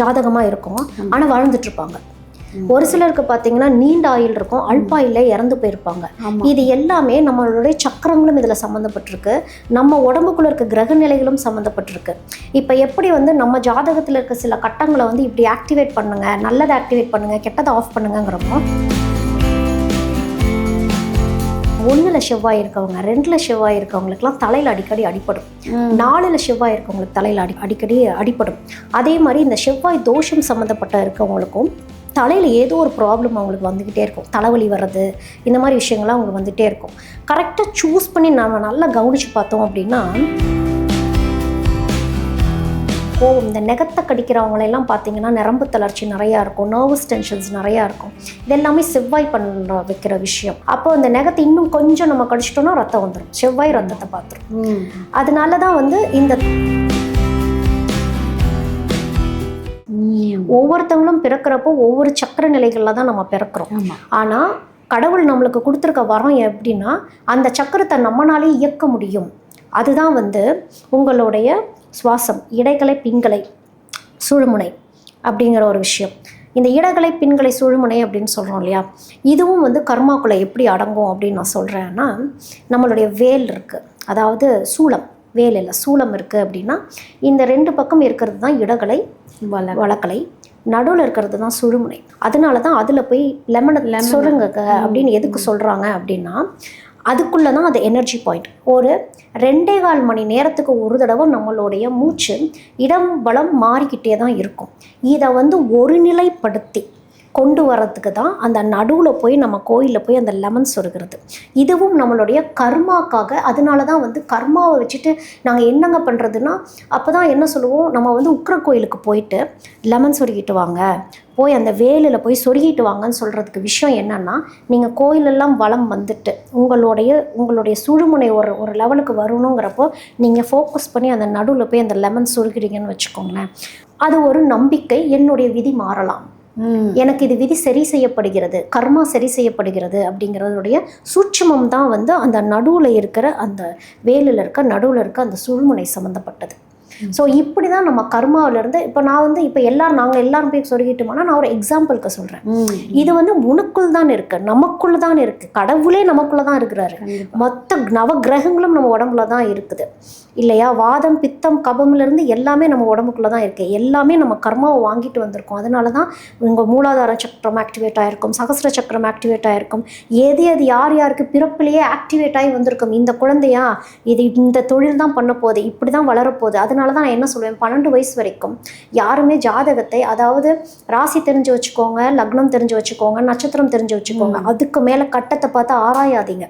ஜாதகமாக இருக்கும். ஆனால் வாழ்ந்துட்டு இருப்பாங்க ஒரு சிலருக்கு பார்த்தீங்கன்னா நீண்ட ஆயுள் இருக்கும். அல்பாயில் இறந்து போயிருப்பாங்க. இது எல்லாமே நம்மளுடைய சக்கரங்களும் இதில் சம்மந்தப்பட்டிருக்கு நம்ம உடம்புக்குள்ள இருக்க கிரக நிலைகளும் சம்மந்தப்பட்டிருக்கு இப்போ எப்படி வந்து நம்ம ஜாதகத்தில் இருக்க சில கட்டங்களை வந்து இப்படி ஆக்டிவேட் பண்ணுங்க நல்லதை ஆக்டிவேட் பண்ணுங்க கெட்டதை ஆஃப் பண்ணுங்கிறப்போ ஒன்றில் செவ்வாய் இருக்கவங்க ரெண்டில் செவ்வாய் இருக்கவங்களுக்குலாம் தலையில் அடிக்கடி அடிப்படும் நாலில் செவ்வாய் இருக்கவங்களுக்கு தலையில் அடி அடிக்கடி அடிப்படும் அதே மாதிரி இந்த செவ்வாய் தோஷம் சம்மந்தப்பட்ட இருக்கவங்களுக்கும் தலையில் ஏதோ ஒரு ப்ராப்ளம் அவங்களுக்கு வந்துக்கிட்டே இருக்கும். தலைவலி வர்றது இந்த மாதிரி விஷயங்கள்லாம் அவங்களுக்கு வந்துகிட்டே இருக்கும். கரெக்டாக சூஸ் பண்ணி நம்ம நல்லா கவனித்து பார்த்தோம் அப்படின்னா கோவம் இந்த நெகத்தை கடிக்கிறவங்களெல்லாம் பார்த்தீங்கன்னா நரம்பு தளர்ச்சி நிறையா இருக்கும் நர்வஸ் டென்ஷன்ஸ் நிறையா இருக்கும். இது எல்லாமே செவ்வாய் பண்ணுற வைக்கிற விஷயம். அப்போ இந்த நெகத்தை இன்னும் கொஞ்சம் நம்ம கடிச்சிட்டோம்னா ரத்தம் வந்துடும் செவ்வாய் ரத்தத்தை பார்த்துரும். அதனால தான் வந்து இந்த. ஒவ்வொருத்தவங்களும் பிறக்கிறப்போ ஒவ்வொரு சக்கர நிலைகளில் தான் நம்ம பிறக்கிறோம். ஆனால் கடவுள் நம்மளுக்கு கொடுத்துருக்க வரம் எப்படின்னா அந்த சக்கரத்தை நம்மனாலே இயக்க முடியும். அதுதான் வந்து உங்களுடைய சுவாசம் இடைகளை பின்களை சுழுமுனை அப்படிங்கிற ஒரு விஷயம். இந்த இடகளை பின்களை சுழுமுனை அப்படின்னு சொல்கிறோம் இல்லையா? இதுவும் வந்து கர்மாக்குள்ளே எப்படி அடங்கும் அப்படின்னு நான் சொல்கிறேன்னா நம்மளுடைய வேல் இருக்குது அதாவது சூளம் வேல் இல்லை சூளம் இருக்குது அப்படின்னா இந்த ரெண்டு பக்கம் இருக்கிறது தான் இடகலை வள வழக்கலை. நடுவில் இருக்கிறது தான் சுழுமுனை. அதனால தான் அதில் போய் லெமனை சொல்லுங்க அப்படின்னு எதுக்கு சொல்கிறாங்க அப்படின்னா அதுக்குள்ளே தான் அது எனர்ஜி பாயிண்ட் ஒரு ரெண்டே கால் மணி நேரத்துக்கு ஒரு தடவை நம்மளுடைய மூச்சு இடம் பலம் மாறிக்கிட்டே தான் இருக்கும். இதை வந்து ஒருநிலைப்படுத்தி கொண்டு வரதுக்கு தான் அந்த நடுவில் போய் நம்ம கோயிலில் போய் அந்த லெமன் சொருகிறது. இதுவும் நம்மளுடைய கர்மாக்காக அதனால தான் வந்து கர்மாவை வச்சுட்டு நாங்கள் என்னங்க பண்ணுறதுன்னா அப்போ தான் என்ன சொல்லுவோம் நம்ம வந்து உக்ர கோயிலுக்கு போயிட்டு லெமன் சொருகிட்டு வாங்க. போய் அந்த வேலில் போய் சொருகிட்டு வாங்கன்னு சொல்கிறதுக்கு விஷயம் என்னென்னா நீங்கள் கோயிலெல்லாம் வளம் வந்துட்டு உங்களுடைய உங்களுடைய சுழுமுனை ஒரு ஒரு லெவலுக்கு வரணுங்கிறப்போ நீங்கள் ஃபோக்கஸ் பண்ணி அந்த நடுவில் போய் அந்த லெமன் சொருகிறீங்கன்னு வச்சுக்கோங்களேன். அது ஒரு நம்பிக்கை என்னுடைய விதி மாறலாம். எனக்கு இது விதி சரி செய்யப்படுகிறது கர்மா சரி செய்யப்படுகிறது அப்படிங்கிறதுடைய சூட்சுமம் தான் வந்து அந்த நடுவில் இருக்கிற அந்த வேலில் இருக்க நடுவில் இருக்க அந்த சுழுமுனை சம்மந்தப்பட்டது ஸோ இப்படி தான் நம்ம கர்மாவிலேருந்து இப்போ நான் வந்து இப்போ எல்லாரும் நாங்கள் எல்லாரும் போய் சொருகிட்டோம்னா நான் ஒரு எக்ஸாம்பிளுக்கு சொல்கிறேன். இது வந்து உனக்குள் தான் இருக்கு நமக்குள்ள தான் இருக்கு கடவுளே நமக்குள்ள தான் இருக்கிறாரு. மொத்த நவ கிரகங்களும் நம்ம உடம்புல தான் இருக்குது. இல்லையா? வாதம் பித்தம் கபம்ல இருந்து எல்லாமே நம்ம உடம்புக்குள்ள தான் இருக்கு. எல்லாமே நம்ம கர்மாவை வாங்கிட்டு வந்திருக்கோம். அதனால தான் உங்கள் மூலாதார சக்கரம் ஆக்டிவேட் ஆயிருக்கும் சகசிர சக்கரம் ஆக்டிவேட் ஆயிருக்கும். எது எது யார் யாருக்கு பிறப்பிலேயே ஆக்டிவேட் ஆகி வந்திருக்கும்? இந்த குழந்தையா? இது இந்த தொழில் தான் பண்ண போகுது இப்படி தான் வளரப்போகுது. அதனால தான் நான் என்ன சொல்லுவேன் பன்னெண்டு வயசு வரைக்கும் யாருமே ஜாதகத்தை அதாவது ராசி தெரிஞ்சு வச்சுக்கோங்க லக்னம் தெரிஞ்சு வச்சுக்கோங்க நட்சத்திரம் தெரிஞ்சு வச்சுக்கோங்க அதுக்கு மேலே கட்டத்தை பார்த்து ஆராயாதீங்க.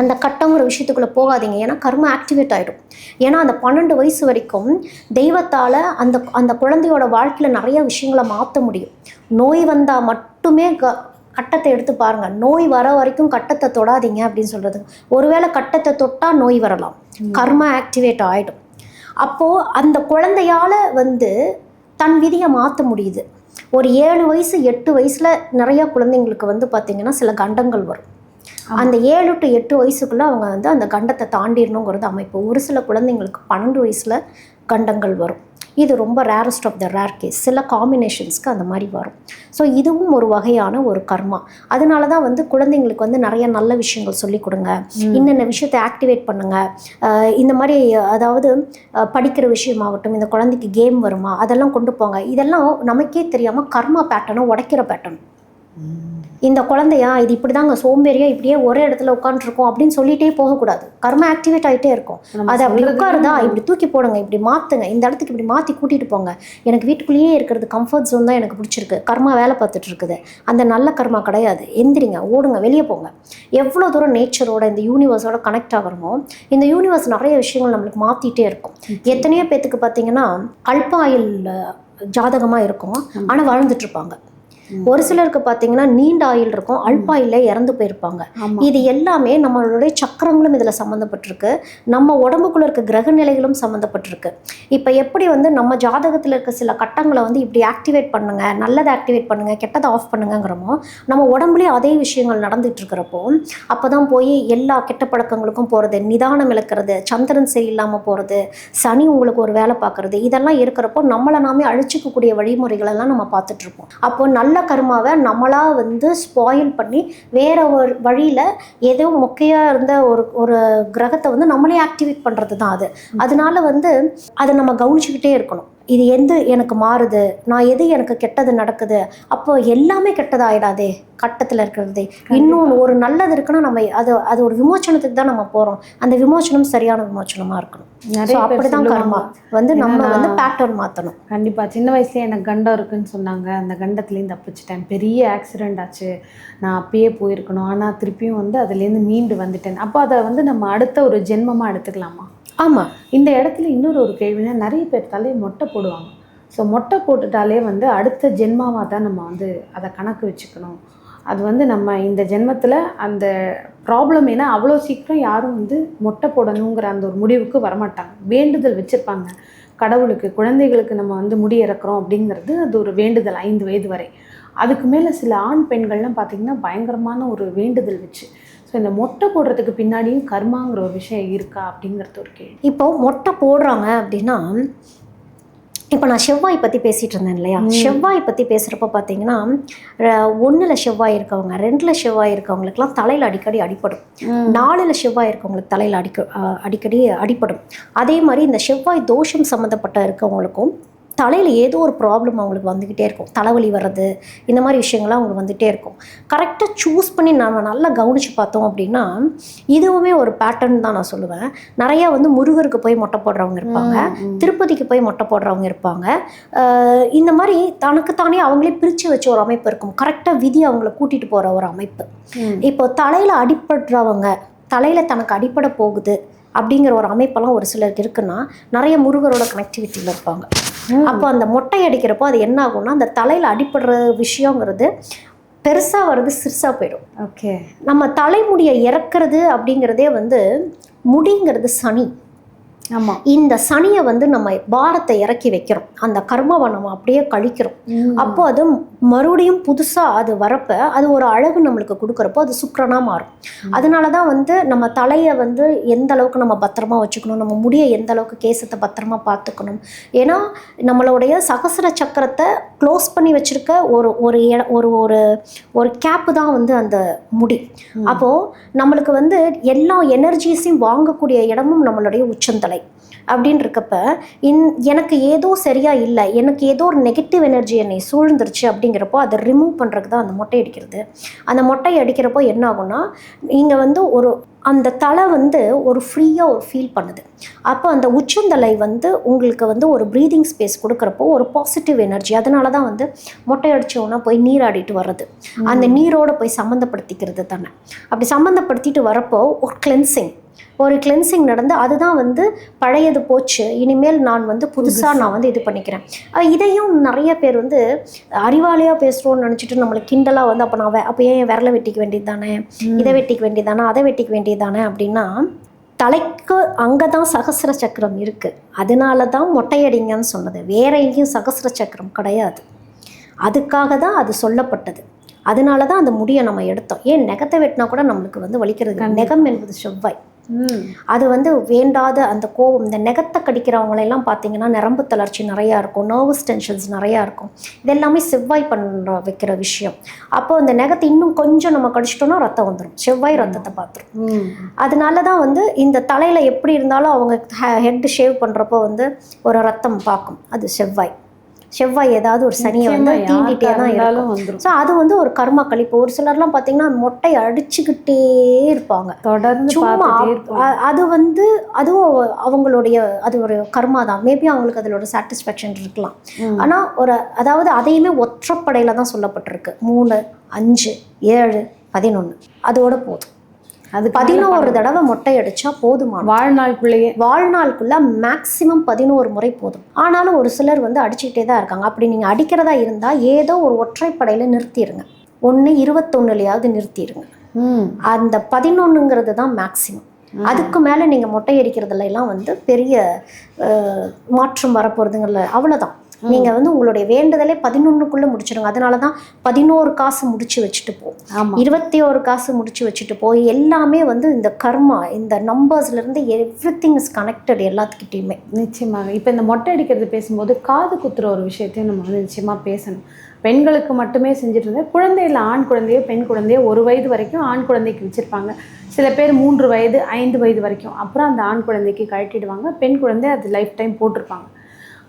அந்த கட்டங்கிற விஷயத்துக்குள்ளே போகாதீங்க. ஏன்னா கர்ம ஆக்டிவேட் ஆகிடும் ஏன்னா அந்த பன்னெண்டு வயசு வரைக்கும் தெய்வத்தால் அந்த அந்த குழந்தையோட வாழ்க்கையில் நிறைய விஷயங்களை மாற்ற முடியும். நோய் வந்தால் மட்டுமே க கட்டத்தை எடுத்து பாருங்க. நோய் வர வரைக்கும் கட்டத்தை தொடாதீங்க அப்படின்னு சொல்றது. ஒருவேளை கட்டத்தை தொட்டால் நோய் வரலாம். கர்ம ஆக்டிவேட் ஆகிடும் அப்போது அந்த குழந்தையால் வந்து தன் விதியை மாற்ற முடியுது. ஒரு ஏழு வயசு எட்டு வயசில் நிறைய குழந்தைங்களுக்கு வந்து பார்த்திங்கன்னா சில கண்டங்கள் வரும். அந்த ஏழு டு எட்டு வயசுக்குள்ளே அவங்க வந்து அந்த கண்டத்தை தாண்டிடணுங்கிறது அமைப்பு. ஒரு சில குழந்தைங்களுக்கு பன்னெண்டு வயசில் கண்டங்கள் வரும். இது ரொம்ப rarest of the rare case சில காம்பினேஷன்ஸ்க்கு அந்த மாதிரி வரும். ஸோ இதுவும் ஒரு வகையான ஒரு கர்மா. அதனால தான் வந்து குழந்தைங்களுக்கு வந்து நிறைய நல்ல விஷயங்கள் சொல்லி கொடுங்க. இன்னென்ன விஷயத்தை ஆக்டிவேட் பண்ணுங்க. இந்த மாதிரி அதாவது படிக்கிற விஷயமாகட்டும் இந்த குழந்தைக்கு கேம் வருமா அதெல்லாம் கொண்டு போங்க. இதெல்லாம் நமக்கே தெரியாமல் கர்மா பேட்டர்னை உடைக்கிற பேட்டர்ன் இந்த குழந்தையா இது இப்படி தாங்க சோம்பேறியா இப்படியே ஒரே இடத்துல உட்காந்துருக்கோம் அப்படின்னு சொல்லிட்டே போகக்கூடாது. கர்மா ஆக்டிவேட் ஆகிட்டே இருக்கும். அது அப்படி உட்காருதா இப்படி தூக்கி போடுங்க இப்படி மாற்றுங்க இந்த இடத்துக்கு இப்படி மாற்றி கூட்டிகிட்டு போங்க. எனக்கு வீட்டுக்குள்ளேயே இருக்கிறது கம்ஃபர்ட் ஜோன் தான் எனக்கு பிடிச்சிருக்கு. கர்மா வேலை பார்த்துட்டு இருக்குது. அந்த நல்ல கர்மா கிடையாது. எந்திரிங்க ஓடுங்க வெளியே போங்க. எவ்வளோ தூரம் நேச்சரோட இந்த யூனிவர்ஸோட கனெக்ட் ஆகிறோமோ இந்த யூனிவர்ஸ் நிறைய விஷயங்கள் நம்மளுக்கு மாற்றிட்டே இருக்கும். எத்தனையோ பேத்துக்கு பார்த்தீங்கன்னா அல்பாயில் ஜாதகமாக இருக்கும். ஆனால் வாழ்ந்துட்டு இருப்பாங்க. ஒரு சிலருக்கு பார்த்தீங்கன்னா நீண்ட ஆயில் இருக்கும் அல்பாயில இறந்து போயிருப்பாங்க. இது எல்லாமே நம்மளுடைய சக்கரங்களும் இதில் சம்மந்தப்பட்டிருக்கு நம்ம உடம்புக்குள்ள இருக்க கிரக நிலைகளும் சம்மந்தப்பட்டிருக்கு இப்போ எப்படி வந்து நம்ம ஜாதகத்தில் இருக்க சில கட்டங்களை வந்து இப்படி ஆக்டிவேட் பண்ணுங்க நல்லதை ஆக்டிவேட் பண்ணுங்க கெட்டதை ஆஃப் பண்ணுங்கிறோமோ நம்ம உடம்புலயே அதே விஷயங்கள் நடந்துட்டு இருக்கிறப்போ அப்போ தான் போய் எல்லா கெட்ட பழக்கங்களுக்கும் போகிறது நிதானம் இழக்கிறது சந்திரன் சரியில்லாமல் போகிறது சனி உங்களுக்கு ஒரு வேலை பார்க்குறது இதெல்லாம் இருக்கிறப்போ நம்மளை நாமே அழிச்சிக்கக்கூடிய வழிமுறைகளெல்லாம் நம்ம பார்த்துட்டு இருப்போம். அப்போ நல்ல கர்மாவை நம்மளா வந்து ஸ்பாயில் பண்ணி வேற ஒரு வழியில் ஏதோ மொக்கையாக இருந்த ஒரு ஒரு கிரகத்தை வந்து நம்மளே ஆக்டிவேட் பண்ணுறது தான் அது அதனால வந்து அதை நம்ம கவனிச்சுக்கிட்டே இருக்கணும். இது எந்த எனக்கு மாறுது? நான் எது எனக்கு கெட்டது நடக்குது? அப்போ எல்லாமே கெட்டதாயிடாதே? கட்டத்தில் இருக்கிறது. இன்னொன்று ஒரு நல்லது இருக்குன்னா நம்ம அது அது ஒரு விமோச்சனத்துக்கு தான் நம்ம போகிறோம் அந்த விமோச்சனம் சரியான விமோச்சனமாக இருக்கணும். ஸோ. கர்மா. வந்து நம்ம வந்து பேட்டர்ன் மாற்றணும் கண்டிப்பா. சின்ன வயசுல எனக்கு கண்டம் இருக்குன்னு சொன்னாங்க. அந்த கண்டத்துலேருந்து தப்பிச்சிட்டேன். பெரிய ஆக்சிடென்ட் ஆச்சு. நான் அப்பயே போயிருக்கணும். ஆனா திருப்பியும் வந்து அதுலேருந்து மீண்டு வந்துட்டேன். அப்போ அதை வந்து நம்ம அடுத்த ஒரு ஜென்மமா எடுத்துக்கலாமா? ஆமாம் இந்த இடத்துல இன்னொரு ஒரு கேள்வினா நிறைய பேர் தலையை மொட்டை போடுவாங்க. ஸோ மொட்டை போட்டுட்டாலே வந்து அடுத்த ஜென்மாவாக தான் நம்ம வந்து அதை கணக்கு வச்சுக்கணும். அது வந்து நம்ம இந்த ஜென்மத்தில் அந்த ப்ராப்ளம் ஏன்னா அவ்வளோ சீக்கிரம் யாரும் வந்து மொட்டை போடணுங்கிற அந்த ஒரு முடிவுக்கு வரமாட்டாங்க. வேண்டுதல் வச்சுருப்பாங்க. கடவுளுக்கு குழந்தைகளுக்கு நம்ம வந்து முடி இறக்குறோம் அப்படிங்கிறது அது ஒரு வேண்டுதல் ஐந்து வயது வரை. அதுக்கு மேலே சில ஆண் பெண்கள்லாம் பார்த்திங்கன்னா பயங்கரமான ஒரு வேண்டுதல் வச்சு ஸோ இந்த மொட்டை போடுறதுக்கு பின்னாடியும் கர்மாங்கிற ஒரு விஷயம் இருக்கா அப்படிங்கிறது ஒரு கேள்வி. இப்போ மொட்டை போடுறாங்க அப்படின்னா இப்போ நான் செவ்வாய் பற்றி பேசிகிட்டு இருந்தேன் இல்லையா. செவ்வாய் பற்றி பேசுகிறப்ப பார்த்தீங்கன்னா ஒன்றில் செவ்வாய் இருக்கவங்க ரெண்டில் செவ்வாய் இருக்கவங்களுக்குலாம் தலையில் அடிக்கடி அடிப்படும் நாலில் செவ்வாய் இருக்கவங்களுக்கு தலையில் அடிக்க அடிக்கடி அடிப்படும் அதே மாதிரி இந்த செவ்வாய் தோஷம் சம்மந்தப்பட்ட இருக்கவங்களுக்கும் தலையில் ஏதோ ஒரு ப்ராப்ளம் அவங்களுக்கு வந்துக்கிட்டே இருக்கும். தலைவலி வர்றது இந்த மாதிரி விஷயங்கள்லாம் அவங்களுக்கு வந்துகிட்டே இருக்கும். கரெக்டாக சூஸ் பண்ணி நம்ம நல்லா கவனித்து பார்த்தோம் அப்படின்னா இதுவுமே ஒரு பேட்டர்ன் தான் நான் சொல்லுவேன். நிறையா வந்து முருகருக்கு போய் மொட்டை போடுறவங்க இருப்பாங்க. திருப்பதிக்கு போய் மொட்டை போடுறவங்க இருப்பாங்க. இந்த மாதிரி தனக்குத்தானே அவங்களே பிரித்து வச்ச ஒரு அமைப்பு இருக்கும். கரெக்டாக விதி அவங்கள கூட்டிகிட்டு போகிற ஒரு அமைப்பு. இப்போ தலையில் அடிபடுறவங்க தலையில் தனக்கு அடிப்பட போகுது அப்படிங்கிற ஒரு அமைப்பெல்லாம் ஒரு சிலருக்கு இருக்குன்னா நிறைய முருகரோட கனெக்டிவிட்டியில் இருப்பாங்க. அப்போ அந்த மொட்டை அடிக்கிறப்போ அது என்ன ஆகும்னா அந்த தலையில் அடிப்படுற விஷயங்கிறது பெருசாக வர்றது சிறுசாக போயிடும். ஓகே. நம்ம தலைமுடியை இறக்குறது அப்படிங்கிறதே வந்து முடிங்கிறது சனி. ஆமாம் இந்த சனியை வந்து நம்ம பாரத்தை இறக்கி வைக்கிறோம். அந்த கர்மாவை நம்ம அப்படியே கழிக்கிறோம். அப்போ அது மறுபடியும் புதுசாக அது வரப்ப அது ஒரு அழகு நம்மளுக்கு கொடுக்குறப்போ அது சுக்கரனாக மாறும். அதனால தான் வந்து நம்ம தலையை வந்து எந்த அளவுக்கு நம்ம பத்திரமா வச்சுக்கணும் நம்ம முடியை எந்த அளவுக்கு கேசத்தை பத்திரமா பார்த்துக்கணும். ஏன்னா நம்மளுடைய சகசர சக்கரத்தை க்ளோஸ் பண்ணி வச்சிருக்க ஒரு ஒரு ஒரு ஒரு ஒரு கேப்பு தான் வந்து அந்த முடி. அப்போது நம்மளுக்கு வந்து எல்லா எனர்ஜிஸையும் வாங்கக்கூடிய இடமும் நம்மளுடைய உச்சந்தலை. அப்படின்னு இருக்கப்ப இன் எனக்கு ஏதோ சரியா இல்லை எனக்கு ஏதோ ஒரு நெகட்டிவ் எனர்ஜி என்னை சூழ்ந்துருச்சு அப்படிங்கிறப்போ அதை ரிமூவ் பண்ணுறதுக்கு தான் அந்த மொட்டை அடிக்கிறது. அந்த மொட்டை அடிக்கிறப்போ என்ன ஆகும்னா நீங்கள் வந்து ஒரு அந்த தலை வந்து ஒரு ஃப்ரீயாக ஒரு ஃபீல் பண்ணுது. அப்போ அந்த உச்சந்தலை வந்து உங்களுக்கு வந்து ஒரு ப்ரீதிங் ஸ்பேஸ் கொடுக்குறப்போ ஒரு பாசிட்டிவ் எனர்ஜி அதனால தான் வந்து மொட்டை அடிச்சோன்னா போய் நீராடிட்டு வர்றது. அந்த நீரோட போய் சம்மந்தப்படுத்திக்கிறது தானே. அப்படி சம்மந்தப்படுத்திட்டு வரப்போ ஒரு கிளென்சிங் ஒரு கிளென்சிங் நடந்து அதுதான் வந்து பழையது போச்சு. இனிமேல் நான் வந்து புதுசாக நான் வந்து இது பண்ணிக்கிறேன். இதையும் நிறைய பேர் வந்து அறிவாளியாக பேசுகிறோன்னு நினச்சிட்டு நம்மளை கிண்டலாக வந்து அப்போ நான் அப்போ ஏன் விரலை வெட்டிக்க வேண்டியது தானே? இதை வெட்டிக்க வேண்டியது தானே? அதை வெட்டிக்க வேண்டியது தானே? அப்படின்னா தலைக்கு அங்கே தான் சகசிர சக்கரம் இருக்குது அதனால தான் மொட்டையடிங்கன்னு சொன்னது. வேற எங்கேயும் சகசிர சக்கரம் கிடையாது. அதுக்காக தான் அது சொல்லப்பட்டது. அதனால தான் அந்த முடியை நம்ம எடுத்தோம். ஏன் நெகத்தை வெட்டினா கூட நம்மளுக்கு வந்து வலிக்கிறது. நெகம் என்பது செவ்வாய். அது வந்து வேண்டாத அந்த கோபம் இந்த நெகத்தை கடிக்கிறவங்களெல்லாம் பார்த்தீங்கன்னா நரம்பு தளர்ச்சி நிறையா இருக்கும் நர்வஸ் டென்ஷன்ஸ் நிறையா இருக்கும். இதெல்லாமே செவ்வாய் பண்ணுற வைக்கிற விஷயம். அப்போ அந்த நெகத்தை இன்னும் கொஞ்சம் நம்ம கடிச்சிட்டோம்னா ரத்தம் வந்துடும் செவ்வாய் ரத்தத்தை பார்த்துரும். அதனால தான் வந்து இந்த தலையில் எப்படி இருந்தாலும் அவங்க ஹெட் ஷேவ் பண்ணுறப்போ வந்து ஒரு ரத்தம் பார்க்கும். அது செவ்வாய். செவ்வாய் ஏதாவது ஒரு சனியை வந்து தீண்டிகிட்டே தான் இருக்கும். ஸோ அது வந்து ஒரு கர்மா கழிப்பு ஒரு சிலர்லாம் பார்த்தீங்கன்னா மொட்டை அடிச்சுக்கிட்டே இருப்பாங்க. தொடர்ந்து சும்மா அது வந்து அதுவும் அவங்களுடைய அது ஒரு கர்மா தான். மேபி அவங்களுக்கு அதில் ஒரு சாட்டிஸ்ஃபேக்ஷன் இருக்கலாம். ஆனால் ஒரு அதாவது அதையுமே ஒற்றைப்படையில் தான் சொல்லப்பட்டிருக்கு. மூணு அஞ்சு ஏழு பதினொன்று அதோட போதும். அது பதினோரு தடவை மொட்டை அடிச்சா போதுமான வாழ்நாளுக்குள்ளேயே வாழ்நாளுக்குள்ள மேக்ஸிமம் பதினோரு முறை போதும். ஆனாலும் ஒரு சிலர் வந்து அடிச்சுக்கிட்டே தான் இருக்காங்க. அப்படி நீங்கள் அடிக்கிறதா இருந்தால் ஏதோ ஒரு ஒற்றைப்படையில் நிறுத்திடுங்க ஒன்று இருபத்தொன்னுலையாவது நிறுத்திடுங்க அந்த பதினொன்றுங்கிறது தான் மேக்ஸிமம் அதுக்கு மேலே நீங்கள் மொட்டை அடிக்கிறதுல எல்லாம் வந்து பெரிய மாற்றம் வரப்போகிறதுங்கல்ல அவ்வளோதான் நீங்கள் வந்து உங்களுடைய வேண்டுதலே பதினொன்றுக்குள்ளே முடிச்சிடுங்க அதனால தான் பதினோரு காசு முடிச்சு வச்சுட்டு போ. இருபத்தி ஒரு காசு முடிச்சு வச்சுட்டு போய் எல்லாமே வந்து இந்த கர்மா இந்த நம்பர்ஸ்லேருந்து எவ்ரி திங் இஸ் கனெக்டட் எல்லாத்துக்கிட்டேயுமே. நிச்சயமாக. இப்போ இந்த மொட்டை அடிக்கிறது பேசும்போது காது குத்துற ஒரு விஷயத்தையும் நம்ம வந்து நிச்சயமாக பேசணும். பெண்களுக்கு மட்டுமே செஞ்சுட்டு இருந்தேன் குழந்தையில் ஆண் குழந்தையோ பெண் குழந்தையோ ஒரு வயது வரைக்கும் ஆண் குழந்தைக்கு வச்சுருப்பாங்க. சில பேர் மூன்று வயது ஐந்து வயது வரைக்கும். அப்புறம் அந்த ஆண் குழந்தைக்கு கழட்டிடுவாங்க. பெண் குழந்தை அது லைஃப் டைம் போட்டிருப்பாங்க.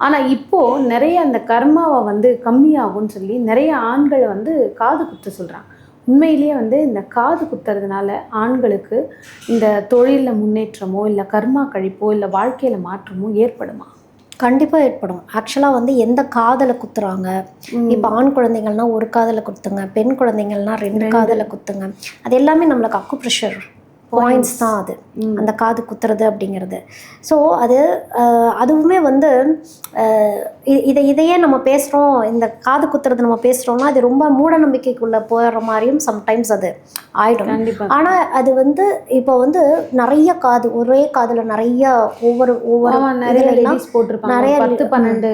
ஆனால் இப்போது நிறைய அந்த கர்மாவை வந்து கம்மியாகும்னு சொல்லி நிறைய ஆண்கள் வந்து காது குத்த சொல்கிறாங்க உண்மையிலேயே வந்து இந்த காது குத்துறதுனால ஆண்களுக்கு இந்த தொழிலில் முன்னேற்றமோ இல்லை கர்மா கழிப்போ இல்லை வாழ்க்கையில் மாற்றமோ ஏற்படுமா? கண்டிப்பாக ஏற்படும். ஆக்சுவலாக வந்து எந்த காதில் குத்துறாங்க? இப்போ ஆண் குழந்தைங்கள்னா ஒரு காதில் குத்துங்க பெண் குழந்தைங்கள்னா ரெண்டு காதில் குத்துங்க. அது எல்லாமே நம்மளுக்கு அக்கு ப்ரெஷர் பாயிண்ட்ஸ் தான் அது. அந்த காது குத்துறது அப்படிங்கிறது. ஸோ அது அதுவுமே வந்து இதை இதையே நம்ம பேசுகிறோம் இந்த காது குத்துறது நம்ம பேசுகிறோம்னா அது ரொம்ப மூட நம்பிக்கைக்குள்ளே போகிற மாதிரியும் சம்டைம்ஸ் அது ஆயிடும். ஆனால் அது வந்து இப்போ வந்து நிறைய காது ஒரே காதில் நிறைய ஒவ்வொரு ஒவ்வொரு நிறைய போட்டிருப்பாங்க. நிறைய பத்து பன்னெண்டு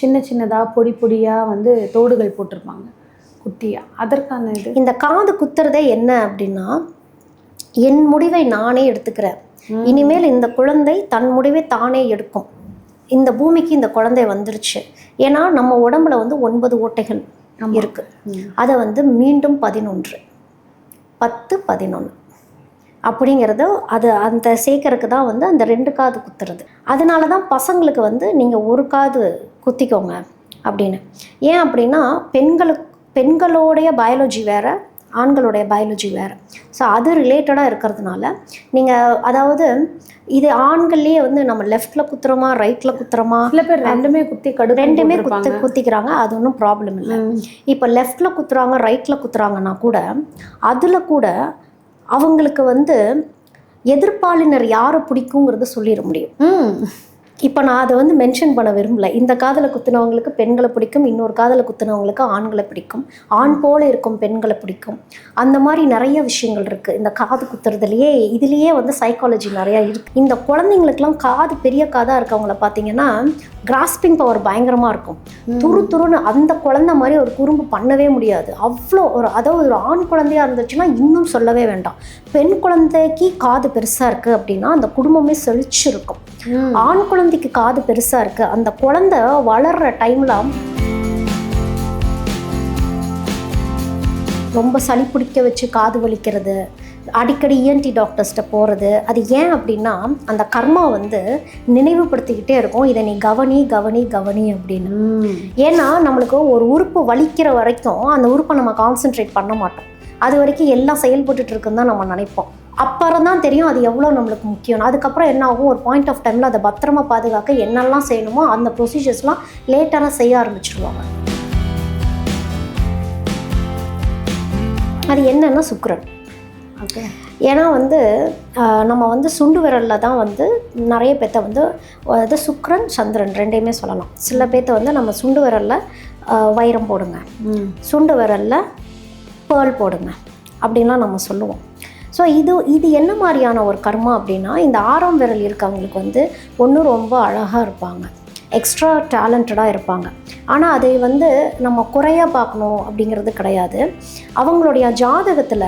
சின்ன சின்னதா பொடி பொடியா வந்து தோடுகள் போட்டிருப்பாங்க. குட்டியா. அதற்கான இது. இந்த காது குத்துறதே என்ன அப்படின்னா என் முடிவை நானே எடுத்துக்கிறேன். இனிமேல் இந்த குழந்தை தன் முடிவை தானே எடுக்கும். இந்த பூமிக்கு இந்த குழந்தை வந்துருச்சு. ஏன்னா நம்ம உடம்புல வந்து ஒன்பது ஓட்டைகள். இருக்கு. அதை வந்து மீண்டும் பதினொன்று. பத்து பதினொன்று அப்படிங்கிறது அது அந்த சேர்க்கறதுக்கு தான் வந்து அந்த ரெண்டு காது குத்துறது. அதனால தான் பசங்களுக்கு வந்து நீங்கள் ஒரு காது குத்திக்கோங்க அப்படின்னு. ஏன் அப்படின்னா பெண்களுக்கு பெண்களுடைய பயாலஜி வேறு ஆண்களுடைய பயாலஜி வேறு. ஸோ அது ரிலேட்டடாக இருக்கிறதுனால நீங்கள் அதாவது இது ஆண்கள்லேயே வந்து நம்ம லெஃப்டில் குத்துறோமா ரைட்டில் குத்துறோமா? சில பேர் ரெண்டுமே குத்தி கடு ரெண்டுமே குத்து குத்திக்கிறாங்க அது ஒன்றும் ப்ராப்ளம் இல்லை. இப்போ லெஃப்டில் குத்துறாங்க ரைட்டில் குத்துறாங்கன்னா கூட அதில் கூட அவங்களுக்கு வந்து எதிர்ப்பாளினர் யாரை பிடிக்குங்கிறத சொல்லிட முடியும். இப்போ நான் அதை வந்து மென்ஷன் பண்ண விரும்பல. இந்த காதில் குத்துனவங்களுக்கு பெண்களை பிடிக்கும் இன்னொரு காதில் குத்துனவங்களுக்கு ஆண்களை பிடிக்கும். ஆண் போல இருக்கும் பெண்களை பிடிக்கும். அந்த மாதிரி நிறைய விஷயங்கள் இருக்குது இந்த காது குத்துறதுலையே இதுலேயே வந்து சைக்காலஜி நிறையா இருக்குது இந்த குழந்தைங்களுக்குலாம் காது பெரிய காதாக இருக்கவங்கள பார்த்தீங்கன்னா கிராஸ்பிங் பவர் பயங்கரமாக இருக்கும். துரு துருன்னு அந்த குழந்தை மாதிரி ஒரு குறும்பு பண்ணவே முடியாது. அவ்வளோ ஒரு அதாவது ஒரு ஆண் குழந்தையா இருந்துச்சுன்னா இன்னும் சொல்லவே வேண்டாம். பெண் குழந்தைக்கு காது பெருசாக இருக்குது அப்படின்னா அந்த குடும்பமே செழிச்சு இருக்கும் ஆண் குழந்தைக்கு காது பெருசாக இருக்குது அந்த குழந்தை வளர்கிற டைமில் ரொம்ப சளி பிடிக்க வச்சு காது வலிக்கிறது அடிக்கடி இஎன்டி டாக்டர்ஸ்ட்ட போகிறது அது ஏன் அப்படின்னா அந்த கர்மா வந்து நினைவுபடுத்திக்கிட்டே இருக்கும். இதை நீ கவனி கவனி கவனி அப்படின்னு. ஏன்னா நம்மளுக்கு ஒரு உறுப்பு வலிக்கிற வரைக்கும் அந்த உறுப்பை நம்ம கான்சென்ட்ரேட் பண்ண மாட்டோம். அது வரைக்கும் எல்லாம் செயல்பட்டுட்டு இருக்குன்னு தான் நம்ம நினைப்போம். அப்புறம் தான் தெரியும் அது எவ்வளோ நம்மளுக்கு முக்கியம் அதுக்கப்புறம் என்ன ஆகும்? ஒரு பாயிண்ட் ஆஃப் டைமில் அதை பத்திரமா பாதுகாக்க என்னெல்லாம் செய்யணுமோ அந்த ப்ரொசீஜர்ஸ்லாம் லேட்டராக செய்ய ஆரம்பிச்சிருவாங்க. அது என்னன்னா சுக்கிரன். ஓகே. ஏன்னா வந்து நம்ம வந்து சுண்டு விரலில் தான் வந்து நிறைய பேர்த்த வந்து அது சுக்கிரன் சந்திரன் ரெண்டையுமே சொல்லலாம். சில பேர்த்த வந்து நம்ம சுண்டு விரலில் வைரம் போடுங்க. சுண்டு விரலில் பேர்ல் போடுங்க அப்படின்லாம் நம்ம சொல்லுவோம். ஸோ இது இது என்ன மாதிரியான ஒரு கர்மா அப்படின்னா இந்த ஆறாம் விரல் இருக்கவங்களுக்கு வந்து ஒன்று ரொம்ப அழகாக இருப்பாங்க. எக்ஸ்ட்ரா டேலண்டடாக இருப்பாங்க. ஆனால் அதை வந்து நம்ம குறையாக பார்க்கணும் அப்படிங்கிறது கிடையாது. அவங்களுடைய ஜாதகத்தில்